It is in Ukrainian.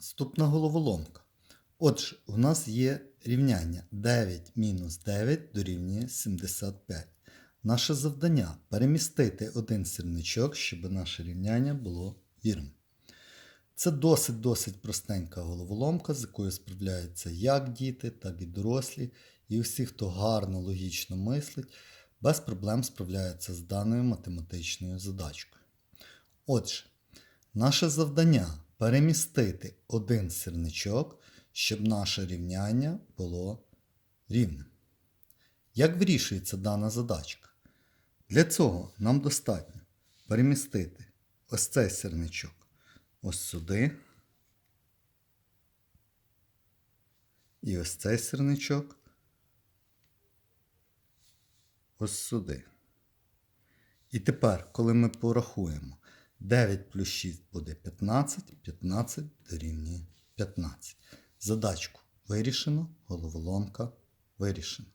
Наступна головоломка. Отже, у нас є рівняння 9 мінус 9 дорівнює 75. Наше завдання перемістити один сірничок, щоб наше рівняння було вірним. Це досить-досить простенька головоломка, з якою справляються як діти, так і дорослі. І всі, хто гарно логічно мислить, без проблем справляються з даною математичною задачкою. Отже, наше завдання перемістити один сірничок, щоб наше рівняння було рівним. Як вирішується дана задачка? Для цього нам достатньо перемістити ось цей сірничок ось сюди. І ось цей сірничок ось сюди. І тепер, коли ми порахуємо 9 плюс 6 буде 15, 15 дорівнює 15. Задачку вирішено, головоломка вирішена.